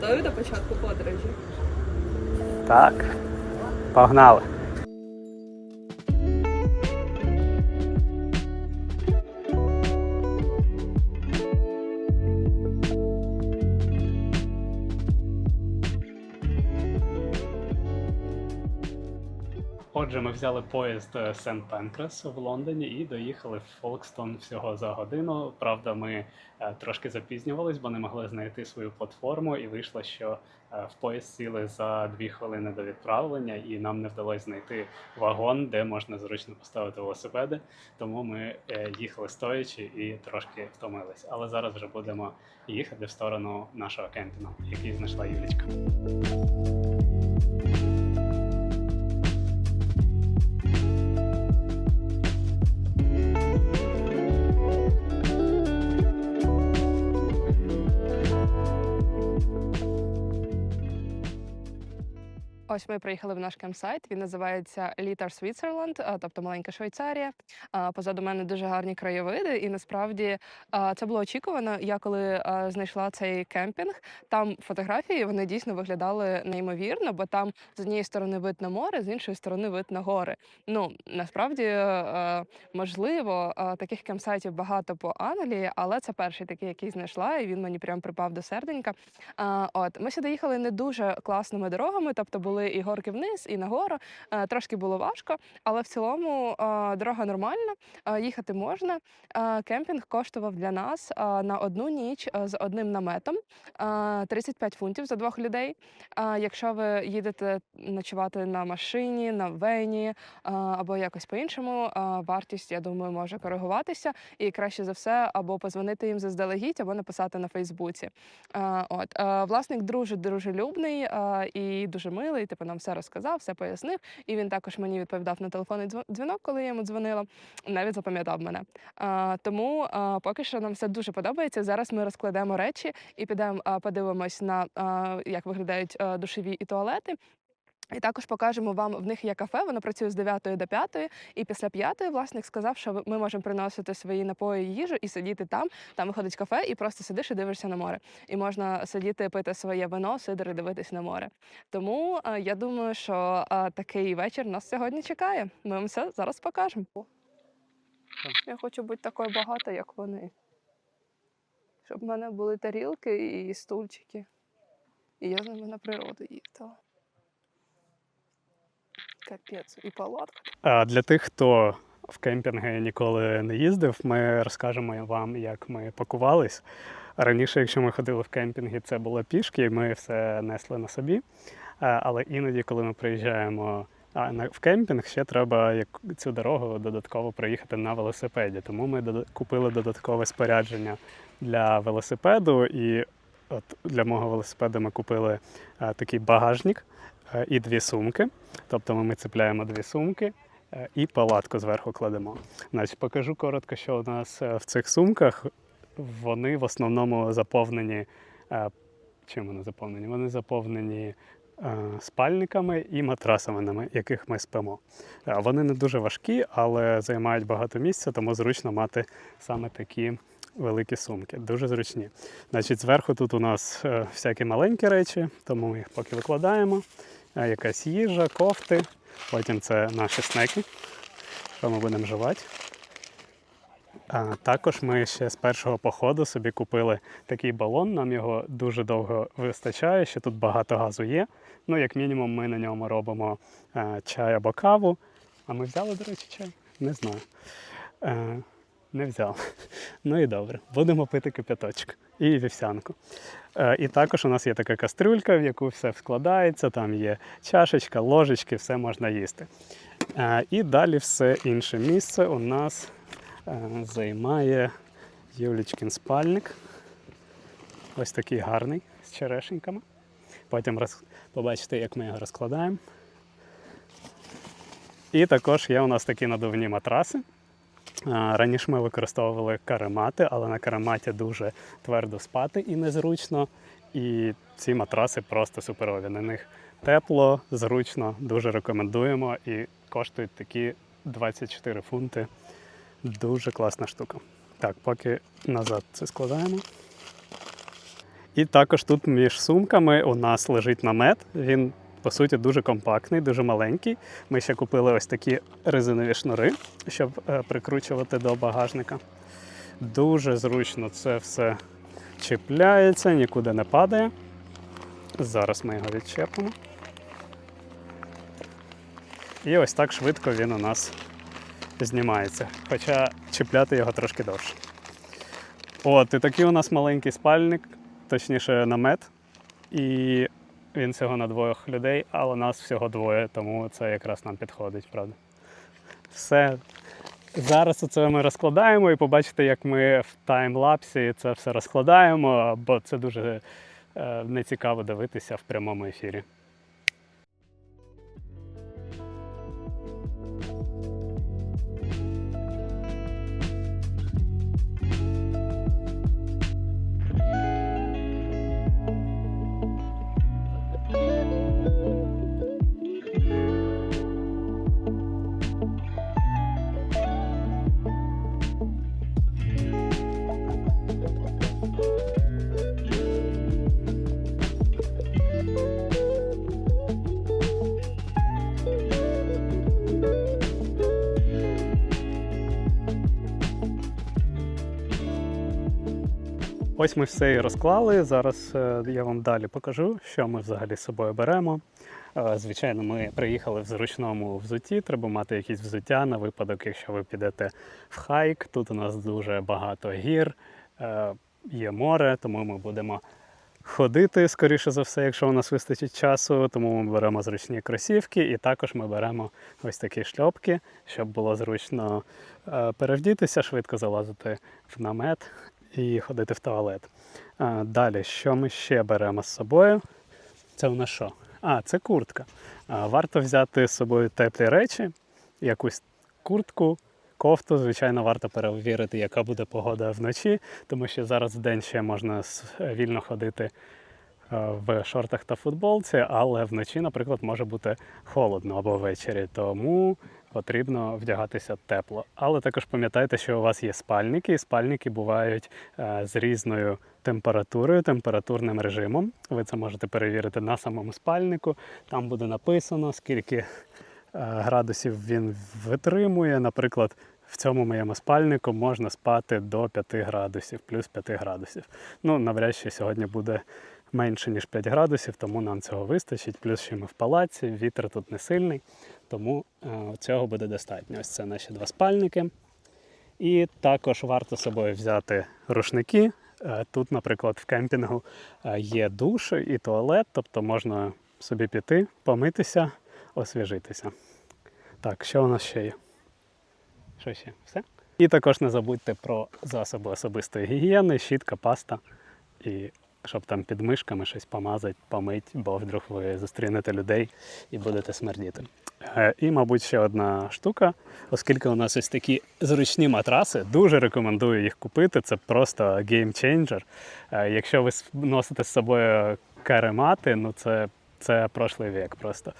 Готові до початку подорожі? Так, погнали. Отже, ми взяли поїзд е, Сент Пенкрас в Лондоні і доїхали в Фолкстон всього за годину. Правда, ми е, трошки запізнювались, бо не могли знайти свою платформу, і вийшло, що е, в поїзд сіли за дві хвилини до відправлення, і нам не вдалося знайти вагон, де можна зручно поставити велосипеди. Тому ми їхали стоячи і трошки втомились. Але зараз вже будемо їхати в сторону нашого кемпінгу, який знайшла Юлічка. Ось ми приїхали в наш кемпсайт. Він називається Little Switzerland, тобто маленька Швейцарія. А, Позаду мене дуже гарні краєвиди, і насправді це було очікувано. Я коли знайшла цей кемпінг, там фотографії вони дійсно виглядали неймовірно, бо там з однієї сторони вид на море, з іншої сторони вид на гори. Ну насправді е, можливо, е, таких кемпсайтів багато по Англії, але це перший такий, який знайшла, і він мені прям припав до серденька. От ми сюди їхали не дуже класними дорогами, тобто були і горки вниз, і нагору. Е, Трошки було важко, але в цілому е, дорога нормальна, е, їхати можна. Кемпінг коштував для нас на одну ніч з одним наметом е, 35 фунтів за двох людей. Якщо ви їдете ночувати на машині, на вені або якось по-іншому, вартість, я думаю, може коригуватися. І краще за все, або позвонити їм заздалегідь, або написати на Фейсбуці. От власник дуже дружелюбний і дуже милий. Типу нам все розказав, все пояснив. І він також мені відповідав на телефонний дзвінок, коли я йому дзвонила. Навіть запам'ятав мене. А, Тому а, поки що нам все дуже подобається. Зараз ми розкладемо речі і підемо а, подивимось на а, як виглядають а, душові і туалети. І також покажемо вам, в них є кафе, воно працює з 9 до 5, і після 5 власник сказав, що ми можемо приносити свої напої їжу і сидіти там. Там виходить кафе, і просто сидиш і дивишся на море. І можна сидіти, пити своє вино, сидр і дивитись на море. Тому е, я думаю, що е, такий вечір нас сьогодні чекає. Ми вам все зараз покажемо. Я хочу бути такою багатою, як вони. Щоб в мене були тарілки і стульчики. І я з ними на природу їздила. Капець, і палатка. А для тих, хто в кемпінги ніколи не їздив, ми розкажемо вам, як ми пакувались. Раніше, якщо ми ходили в кемпінги, це було пішки, ми все несли на собі. Але іноді, коли ми приїжджаємо в кемпінг, ще треба цю дорогу додатково проїхати на велосипеді. Тому ми купили додаткове спорядження для велосипеду. І от для мого велосипеду ми купили такий багажник і дві сумки. Тобто ми цепляємо дві сумки е, і палатку зверху кладемо. Значить, покажу коротко, що у нас е, в цих сумках. Вони в основному заповнені. е, Чим вони заповнені? Вони заповнені е, спальниками і матрасами, на яких ми спимо. Е, Вони не дуже важкі, але займають багато місця, тому зручно мати саме такі великі сумки. Дуже зручні. Значить, зверху тут у нас е, всякі маленькі речі, тому ми їх поки викладаємо. Якась їжа, кофти. Потім це наші снеки, що ми будемо жувати. А також ми ще з першого походу собі купили такий балон. Нам його дуже довго вистачає, що тут багато газу є. Ну, як мінімум, ми на ньому робимо е, чай або каву. А ми взяли, до речі, чай? Не знаю. Е, не взяли. Ну і добре. Будемо пити кипяточок і вівсянку. Е, і також у нас є така кастрюлька, в яку все складається. Там є чашечка, ложечки, все можна їсти. Е, і далі все інше місце у нас е, займає Юлічкин спальник. Ось такий гарний з черешеньками. Потім роз... побачите, як ми його розкладаємо. І також є у нас такі надувні матраси. Раніше ми використовували каремати, але на карематі дуже твердо спати і незручно. І ці матраси просто суперові. На них тепло, зручно, дуже рекомендуємо. І коштують такі 24 фунти. Дуже класна штука. Так, поки назад це складаємо. І також тут між сумками у нас лежить намет. Він, по суті, дуже компактний, дуже маленький. Ми ще купили ось такі резинові шнури, щоб е, прикручувати до багажника. Дуже зручно це все чіпляється, нікуди не падає. Зараз ми його відчепимо. І ось так швидко він у нас знімається. Хоча чіпляти його трошки довше. От, і такий у нас маленький спальник, точніше намет. І він всього на двох людей, а у нас всього двоє, тому це якраз нам підходить, правда. Все. Зараз це ми розкладаємо і побачите, як ми в таймлапсі це все розкладаємо, бо це дуже е, нецікаво дивитися в прямому ефірі. Ось ми все і розклали. Зараз е, я вам далі покажу, що ми взагалі з собою беремо. Е, Звичайно, ми приїхали в зручному взутті. Треба мати якісь взуття на випадок, якщо ви підете в хайк. Тут у нас дуже багато гір, е, є море, тому ми будемо ходити, скоріше за все, якщо у нас вистачить часу. Тому ми беремо зручні кросівки, і також ми беремо ось такі шльопки, щоб було зручно перевдітися, швидко залазити в намет і ходити в туалет. А, далі, що ми ще беремо з собою? Це у нас що? А, це куртка. А, варто взяти з собою теплі речі, якусь куртку, кофту. Звичайно, варто перевірити, яка буде погода вночі, тому що зараз в день ще можна вільно ходити в шортах та футболці, але вночі, наприклад, може бути холодно або ввечері. Тому потрібно вдягатися тепло. Але також пам'ятайте, що у вас є спальники, і спальники бувають е, з різною температурою, температурним режимом. Ви це можете перевірити на самому спальнику. Там буде написано, скільки е, градусів він витримує. Наприклад, в цьому моєму спальнику можна спати до 5 градусів, плюс 5 градусів. Ну, навряд чи сьогодні буде менше, ніж 5 градусів, тому нам цього вистачить. Плюс ще ми в палаці, вітер тут не сильний, тому е, цього буде достатньо. Ось це наші два спальники. І також варто з собою взяти рушники. Е, Тут, наприклад, в кемпінгу е, є душ і туалет, тобто можна собі піти, помитися, освіжитися. Так, що у нас ще є? Що ще? Все? І також не забудьте про засоби особистої гігієни, щітка, паста і щоб там під мишками щось помазати, помить, бо вдруг ви зустрінете людей і будете смердіти. Е, І, мабуть, ще одна штука, оскільки у нас ось такі зручні матраси, дуже рекомендую їх купити. Це просто геймченджер. Якщо ви носите з собою каремати, ну це, це прошлий вік просто.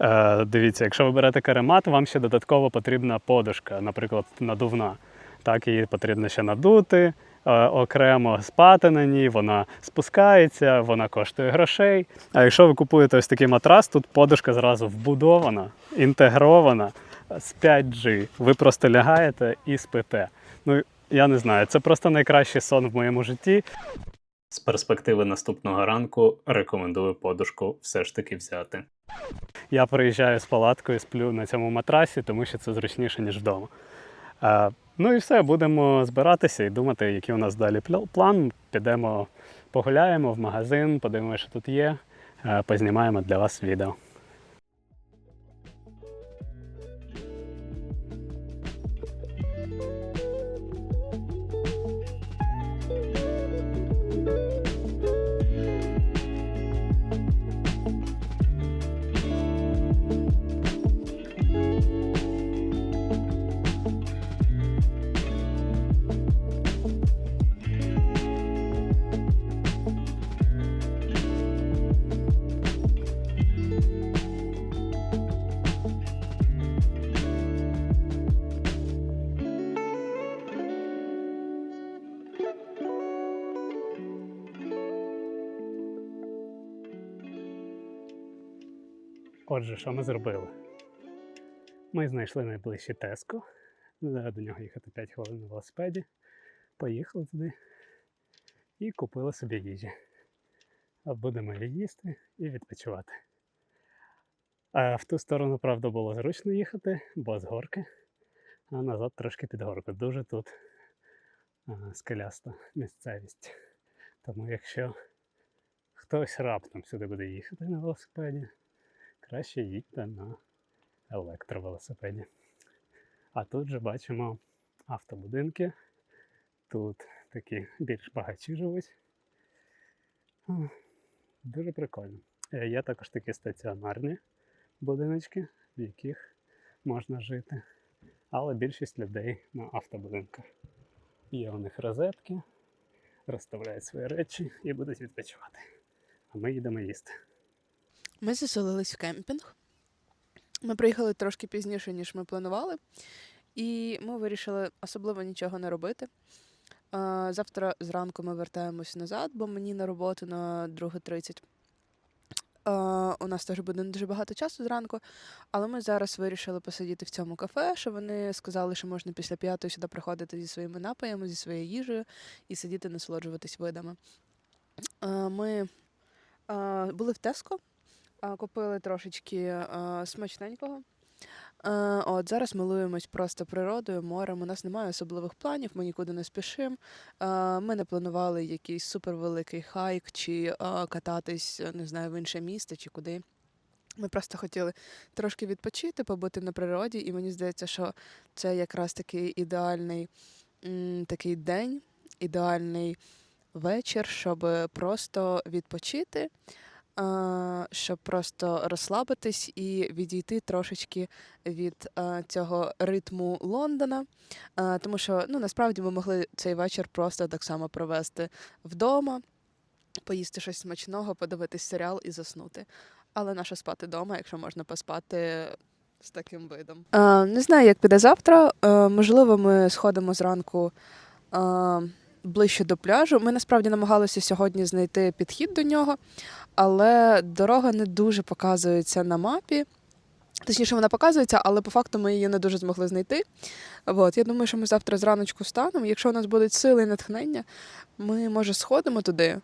Е, Дивіться, якщо ви берете каремат, вам ще додатково потрібна подушка, наприклад, надувна. Так, її потрібно ще надути, окремо спати на ній, вона спускається, вона коштує грошей. А якщо ви купуєте ось такий матрас, тут подушка зразу вбудована, інтегрована з 5G. Ви просто лягаєте і спите. Ну, я не знаю, це просто найкращий сон в моєму житті. З перспективи наступного ранку рекомендую подушку все ж таки взяти. Я приїжджаю з палаткою, сплю на цьому матрасі, тому що це зручніше, ніж вдома. Е, ну і все, будемо збиратися і думати, який у нас далі план. Підемо погуляємо в магазин, подивимося, що тут є, е, познімаємо для вас відео. Отже, що ми зробили? Ми знайшли найближче Теско. До нього їхати 5 хвилин на велосипеді. Поїхали туди і купили собі їжі. Будемо її їсти і відпочивати. А в ту сторону, правда, було зручно їхати, бо з горки, а назад трошки під горку. Дуже тут скеляста місцевість. Тому якщо хтось раптом сюди буде їхати на велосипеді, краще їдьте на електровелосипеді. А тут же бачимо автобудинки. Тут такі більш багачі живуть. Дуже прикольно. Е, Є також такі стаціонарні будиночки, в яких можна жити. Але більшість людей на автобудинках. Є у них розетки, розставляють свої речі і будуть відпочивати. А ми їдемо їсти. Ми заселились в кемпінг. Ми приїхали трошки пізніше, ніж ми планували, і ми вирішили особливо нічого не робити. Завтра зранку ми вертаємось назад, бо мені на роботу на 2.30. А, У нас теж буде не дуже багато часу зранку, але ми зараз вирішили посидіти в цьому кафе, що вони сказали, що можна після п'ятої сюди приходити зі своїми напоями, зі своєю їжею і сидіти, насолоджуватись видами. Ми були в Теско, купили трошечки смачненького. От зараз милуємось просто природою, морем. У нас немає особливих планів, ми нікуди не спішимо. Ми не планували якийсь супервеликий хайк чи кататись, не знаю, в інше місто чи куди. Ми просто хотіли трошки відпочити, побути на природі, і мені здається, що це якраз такий ідеальний такий день, ідеальний вечір, щоб просто відпочити, а, щоб просто розслабитись і відійти трошечки від а, цього ритму Лондона. А, тому що ну, насправді ми могли цей вечір просто так само провести вдома, поїсти щось смачного, подивитись серіал і заснути. Але нащо спати вдома, якщо можна поспати з таким видом? А, не знаю, як піде завтра. А, можливо, ми сходимо зранку. А, Ближче до пляжу. Ми насправді намагалися сьогодні знайти підхід до нього, але дорога не дуже показується на мапі. Точніше, вона показується, але по факту ми її не дуже змогли знайти. От, я думаю, що ми завтра зраночку встанемо. Якщо у нас будуть сили і натхнення, ми, може, сходимо туди.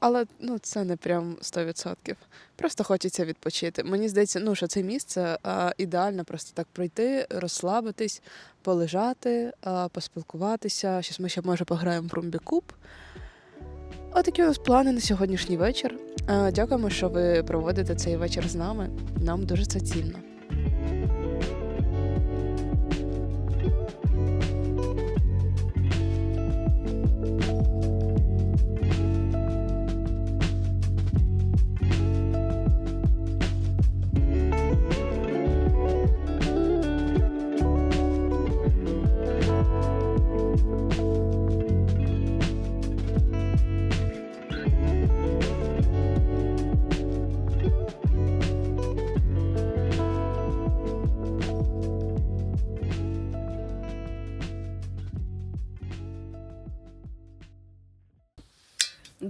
Але ну, це не прям 100%. Просто хочеться відпочити. Мені здається, ну, що це місце а, ідеально просто так пройти, розслабитись, полежати, а, поспілкуватися. Щось ми ще може пограємо в румбі-куб. Отакі нас плани на сьогоднішній вечір. Дякуємо, що ви проводите цей вечір з нами. Нам дуже це цінно.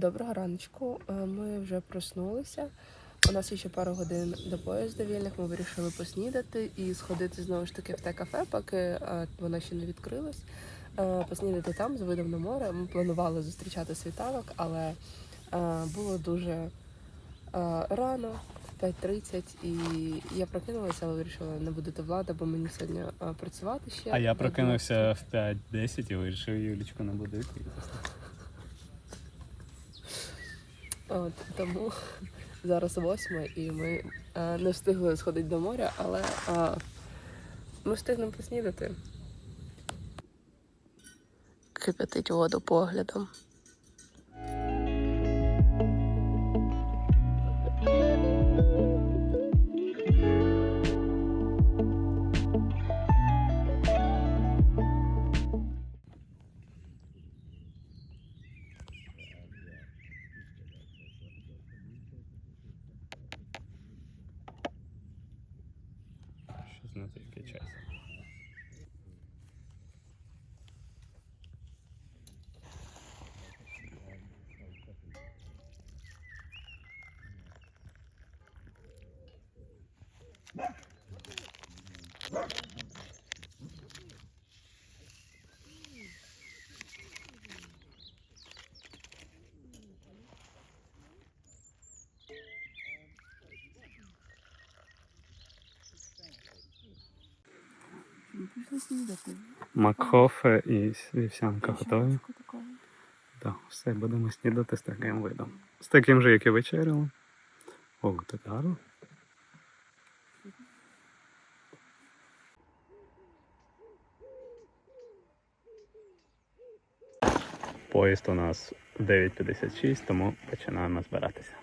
Доброго раночку. Е, Ми вже проснулися. У нас є ще пару годин до поїзда вільних. Ми вирішили поснідати і сходити знову ж таки в те кафе, поки е, воно ще не відкрилось. Е, Поснідати там з видом на море. Ми планували зустрічати світанок, але було дуже рано, в 5.30, і я прокинулася, але вирішила не будете влада, бо мені сьогодні працювати ще. А я прокинувся в 5.10 і вирішив Юлічку не будити. От, тому зараз восьма, і ми а, не встигли сходити до моря, але а, ми встигнемо поснідати. Кипятить воду поглядом. Що знати, Макхофе і вівсянка готові. Так, все, будемо снідати з таким видом. З таким же, як і вечеряли. О, так гарно. Поїзд у нас 9.56, тому починаємо збиратися.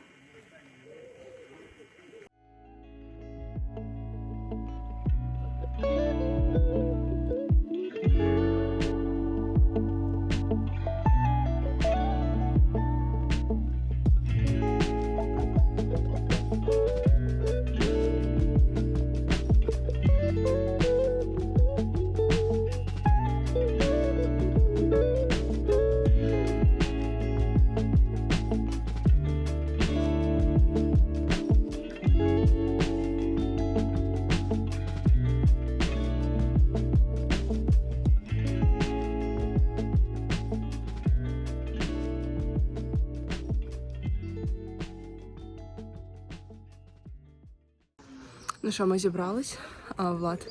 Ну що, ми зібрались. А, Влад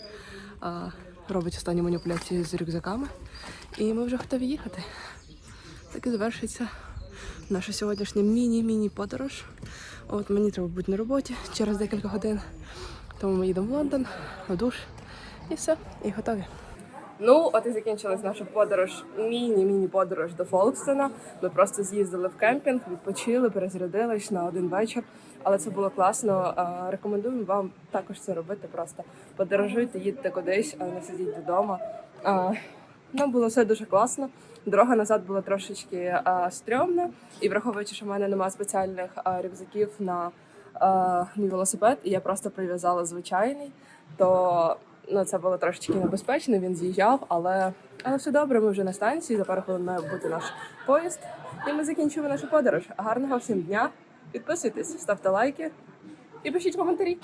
а, робить останні маніпуляції з рюкзаками. І ми вже готові їхати. Так і завершиться наша сьогоднішня міні-міні подорож. От мені треба бути на роботі через декілька годин. Тому ми їдемо в Лондон, в душ і все, і готові. Ну, от і закінчилась наша подорож, міні-міні подорож до Фолкстона. Ми просто з'їздили в кемпінг, відпочили, перезарядились на один вечір. Але це було класно. А, Рекомендуємо вам також це робити. Просто подорожуйте, їдьте кудись, не сидіть вдома. Нам було все дуже класно. Дорога назад була трошечки а, стрьомна, і враховуючи, що в мене немає спеціальних рюкзаків на мій велосипед, і я просто прив'язала звичайний, то ну, це було трошечки небезпечно. Він з'їжджав, але, але все добре. Ми вже на станції. За пару хвилин має бути наш поїзд, і ми закінчуємо нашу подорож. Гарного всім дня! Підписуйтесь, ставте лайки і пишіть коментарі.